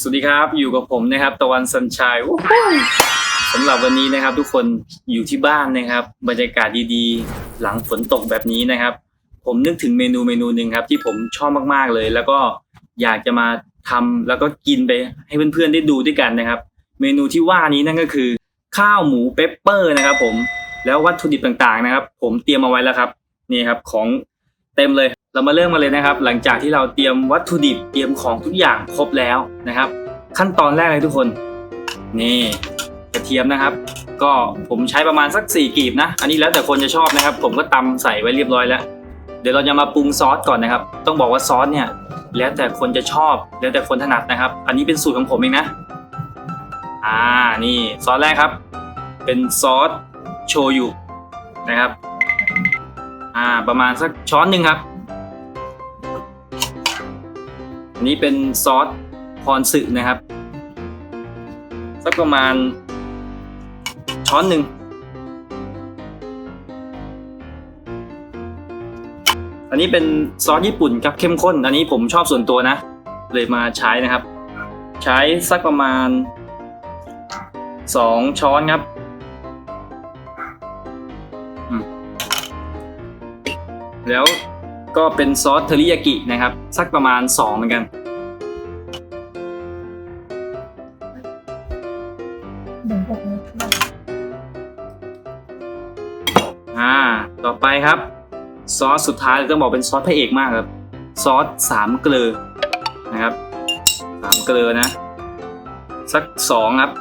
สวัสดีครับ อยู่กับผมนะครับ ตะวันสัญชัยสำหรับวันนี้นะครับ ทุกคนอยู่ที่บ้านนะครับ บรรยากาศดีๆ หลังฝนตกแบบนี้นะครับ ผมนึกถึงเมนูเมนูหนึ่งครับ ที่ผมชอบมากๆเลย แล้วก็อยากจะมาทำแล้วก็กินไปให้เพื่อนๆได้ดูด้วยกันนะครับ เมนูที่ว่านี้นั่นก็คือ ข้าวหมูเปปเปอร์นะครับ ผมแล้ววัตถุดิบต่างๆนะครับ ผมเตรียมเอาไว้แล้วครับ นี่ครับของเต็มเลย เรามาเริ่มกันเลยนะครับ หลังจากที่เราเตรียมวัตถุดิบเตรียมของทุกอย่างครบแล้วนะครับ ขั้นตอนแรกเลยทุกคน นี่กระเทียมนะครับ ก็ผมใช้ประมาณสักสี่กีบนะ อันนี้แล้วแต่คนจะชอบนะครับ ผมก็ตำใส่ไว้เรียบร้อยแล้ว เดี๋ยวเราจะมาปรุงซอสก่อนนะครับ ต้องบอกว่าซอสเนี่ย แล้วแต่คนจะชอบ แล้วแต่คนถนัดนะครับ อันนี้เป็นสูตรของผมเองนะ อ่า นี่ซอสแรกครับ เป็นซอสโชยุนะครับ อ่า ประมาณสักช้อนหนึ่งครับ อันนี้เป็นซอสพรสึนะครับ สักประมาณช้อนหนึ่งอันนี้เป็นซอสญี่ปุ่นครับเข้มข้น อันนี้ผมชอบส่วนตัวนะ เลยมาใช้นะครับ ใช้สักประมาณสองช้อนครับแล้ว ก็เป็นซอสเทอริยากินะครับ สักประมาณสองเหมือนกัน อ่า ต่อไปครับ ซอสสุดท้ายต้องบอกเป็นซอสพระเอกมากครับ ซอสสามเกลือนะครับสามเกลือนะ สักสองครับ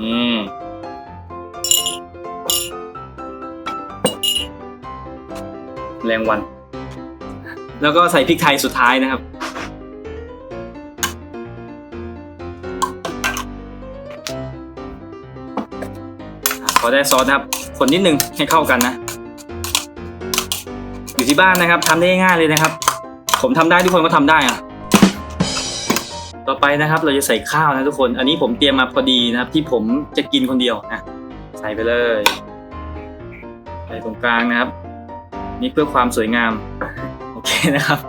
นี่ แรงวัน แล้วก็ใส่พริกไทยสุดท้ายนะครับ พอได้ซอสนะครับ คนนิดนึงให้เข้ากันนะ อยู่ที่บ้านนะครับทำได้ง่ายเลยนะครับ ผมทำได้ทุกคนก็ทำได้อะต่อไปนะครับเราจะใส่ข้าวนะทุกคน อันนี้ผมเตรียมมาพอดีนะครับ ที่ผมจะกินคนเดียวนะใส่ไปเลย ใส่ตรงกลางนะครับ นี่เพื่อความสวยงาม โอเคนะครับ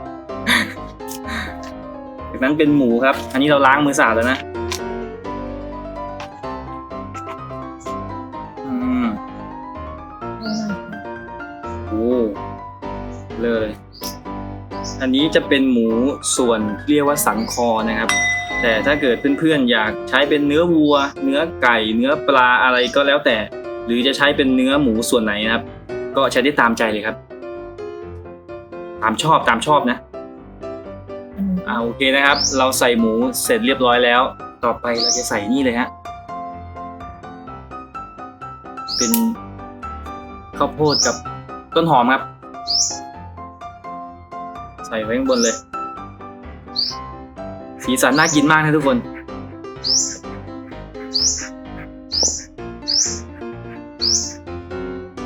จากนั้นเป็นหมูครับ อันนี้เราล้างมือสะอาดแล้วนะอืมโอ้เลย อันนี้จะเป็นหมูส่วนเรียกว่าสันคอนะครับ แต่ถ้าเกิดเพื่อนๆอยากใช้เป็นเนื้อวัว เนื้อไก่ เนื้อปลาอะไรก็แล้วแต่ หรือจะใช้เป็นเนื้อหมูส่วนไหนนะครับ ก็ใช้ได้ตามใจเลยครับ ตามชอบตามชอบนะอ่าโอเคนะครับ เราใส่หมูเสร็จเรียบร้อยแล้ว ต่อไปเราจะใส่นี่เลยฮะเป็นข้าวโพดกับต้นหอมครับ ใส่ไว้ข้างบนเลย สีสันน่ากินมากนะทุกคน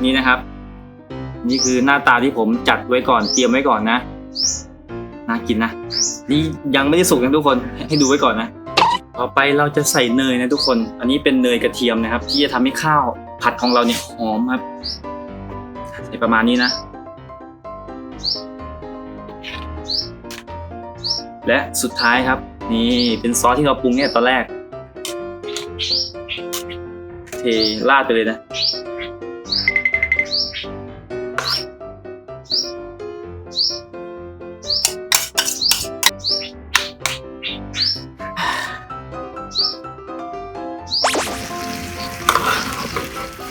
นี่นะครับ นี่คือหน้าตาที่ผมจัดไว้ก่อนเตรียมไว้ก่อนนะน่ากินนะนี่ยังไม่ได้สุกนะทุกคนให้ดูไว้ก่อนนะ ต่อไปเราจะใส่เนยนะทุกคน อันนี้เป็นเนยกระเทียมนะครับ ที่จะทำให้ข้าวผัดของเราเนี่ยหอมครับใส่ประมาณนี้นะ และสุดท้ายครับ นี่เป็นซอสที่เราปรุงเนี่ยตอนแรก เทราดไปเลยนะ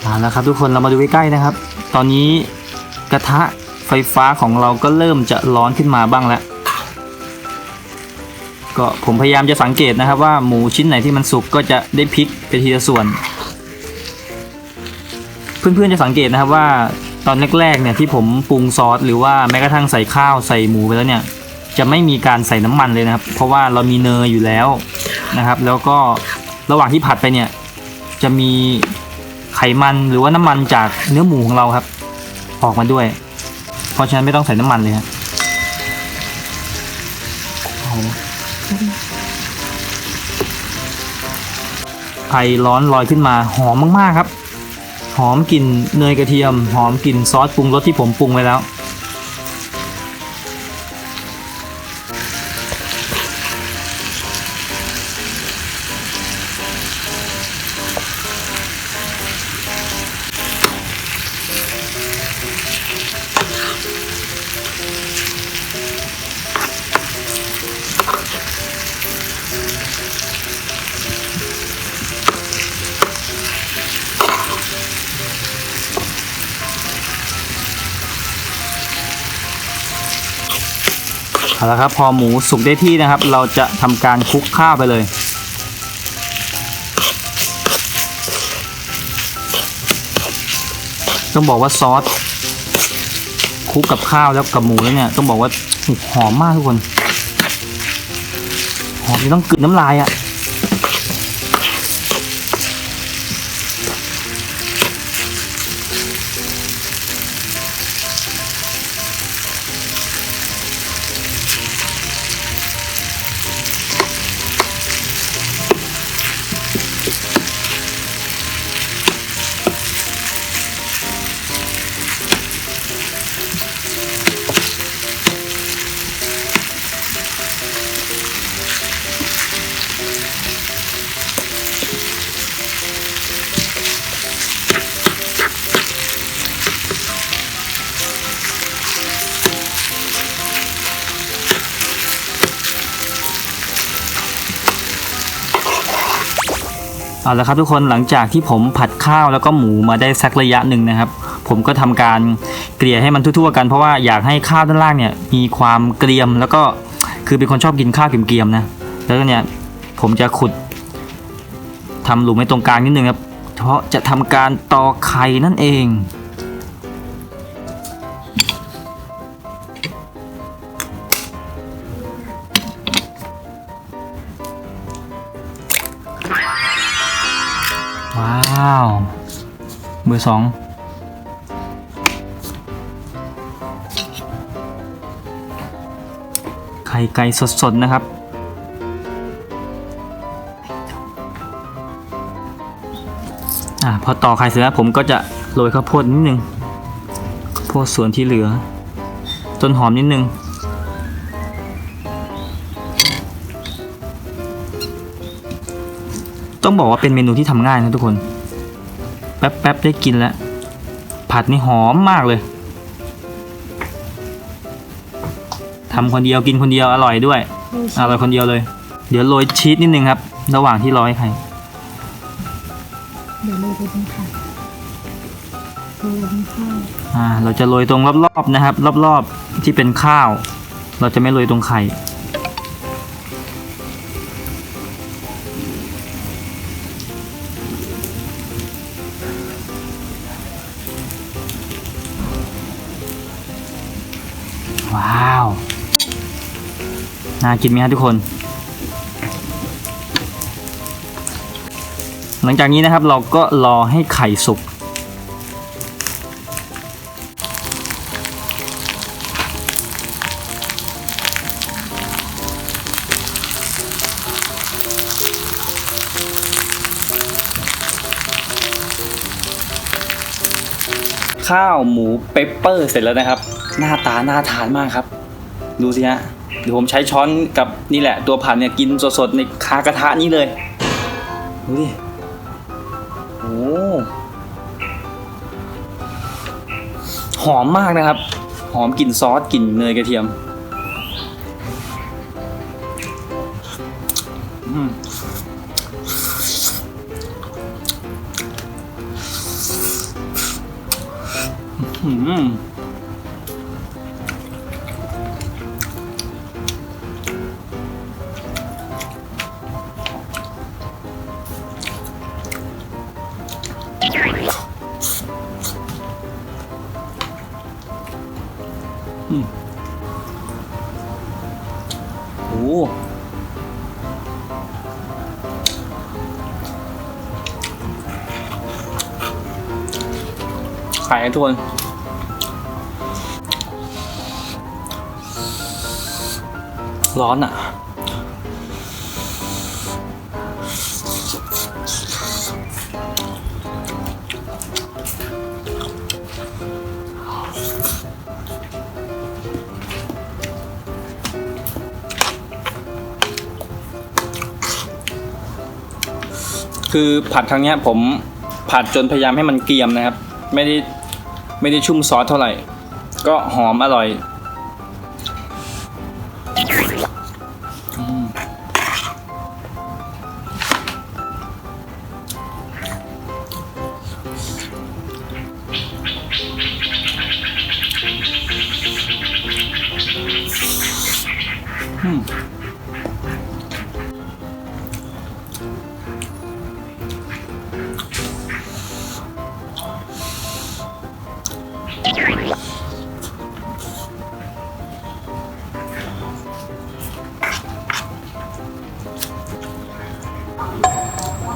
เอาละครับทุกคนเรามาดูใกล้ๆนะครับ ตอนนี้กระทะไฟฟ้าของเราก็เริ่มจะร้อนขึ้นมาบ้างแล้ว ก็ผมพยายามจะสังเกตนะครับว่าหมูชิ้นไหนที่มันสุกก็จะได้พลิกไปทีละส่วน เพื่อนๆจะสังเกตนะครับว่าตอนแรกๆเนี่ยที่ผมปรุงซอสหรือว่าแม้กระทั่งใส่ข้าวใส่หมูไปแล้วเนี่ยจะไม่มีการใส่น้ำมันเลยนะครับ เพราะว่าเรามีเนยอยู่แล้วนะครับ แล้วก็ระหว่างที่ผัดไปเนี่ยจะมี ไขมันหรือว่าน้ำมันจากเนื้อหมูของเราครับ ออกมาด้วย เพราะฉะนั้นไม่ต้องใส่น้ำมันเลยครับเอาไอร้อนลอยขึ้นมาหอมมากๆครับ หอมกลิ่นเนยกระเทียม หอมกลิ่นซอสปรุงรสที่ผมปรุงไว้แล้ว เอาละครับพอหมูสุกได้ที่นะครับ เราจะทำการคลุกข้าวไปเลย ต้องบอกว่าซอสคลุกกับข้าวแล้วกับหมูแล้วเนี่ยต้องบอกว่าหอมมากทุกคน หอมจนต้องกลืนน้ำลายอะ่ะ เอาละครับทุกคนหลังจากที่ผมผัดข้าวแล้วก็หมูมาได้สักระยะหนึ่งนะครับ ผมก็ทำการเกลี่ยให้มันทั่วๆกันเพราะว่าอยากให้ข้าวด้านล่างเนี่ยมีความเกรียมแล้วก็คือเป็นคนชอบกินข้าวเกรียมๆนะแล้วก็เนี่ยผมจะขุดทำหลุมไว้ตรงกลางนิดนึงครับเพราะจะทำการตอไข่นั่นเอง อสองไข่ไก่สดๆนะครับอ่าพอต่อไข่เสร็จแล้วผมก็จะโรยข้าวโพดนิดนึงข้าวโพดส่วนที่เหลือ ต้นหอมนิดนึงต้องบอกว่าเป็นเมนูที่ทำง่ายนะทุกคน แป๊บๆได้กินแล้ว ผัดนี่หอมมากเลยทำคนเดียวกินคนเดียวอร่อยด้วยโรยอร่อยคนเดียวเลย เดี๋ยวโรยชีสนิดนึงครับ ระหว่างที่รอให้ไข่เดี๋ยวโรยไปตรงไข่โรยบนข้าวอ่า เราจะโรยตรงรอบๆนะครับ รอบๆที่เป็นข้าว เราจะไม่โรยตรงไข่ น่ากินไหมครับทุกคน หลังจากนี้นะครับเราก็รอให้ไข่สุกข้าวหมูเปปเปอร์เสร็จแล้วนะครับ หน้าตาน่าทานมากครับ ดูสิฮะเดี๋ยวผมใช้ช้อนกับนี่แหละ ตัวผัดเนี่ยกินสดๆในคากระทะนี้เลยดูดิโอ้หอมมากนะครับ หอมกลิ่นซอสกลิ่นเนยกระเทียมอืม โอ้ขายให้ทุกคนร้อนอะ คือผัดครั้งนี้ผมผัดจนพยายามให้มันเกรียมนะครับ ไม่ได้ไม่ได้ชุ่มซอสเท่าไหร่ ก็หอมอร่อย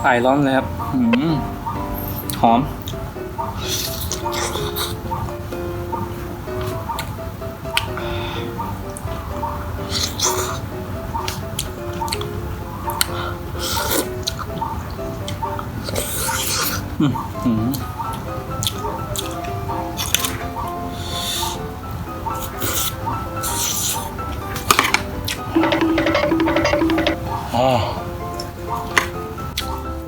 ไอร้อนเลยครับหอม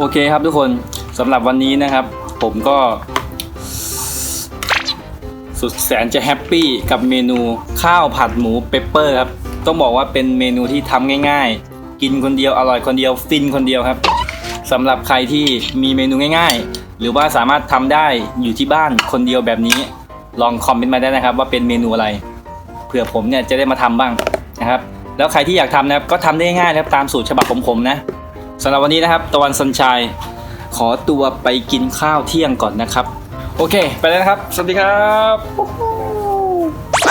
อเคครับทุกคนสำหรับวันนี้นะครับ ผมก็ สุดแสนจะแฮปปี้กับเมนูข้าวผัดหมูเปปเปอร์ครับ ต้องบอกว่าเป็นเมนูที่ทำง่าย ๆ กินคนเดียวอร่อยคนเดียวฟินคนเดียวครับสำหรับใครที่มีเมนูง่าย ๆ หรือว่าสามารถทำได้อยู่ที่บ้านคนเดียวแบบนี้ ลองคอมเมนต์มาได้นะครับ ว่าเป็นเมนูอะไรเผื่อผมเนี่ยจะได้มาทำบ้างนะครับ แล้วใครที่อยากทำนะครับก็ทำได้ง่ายๆนะครับตามสูตรฉบับผมนะ สำหรับวันนี้นะครับ ตะวันสัญชัยขอตัวไปกินข้าวเที่ยงก่อนนะครับ โอเค ไปแล้วนะครับ สวัสดีครับ ไป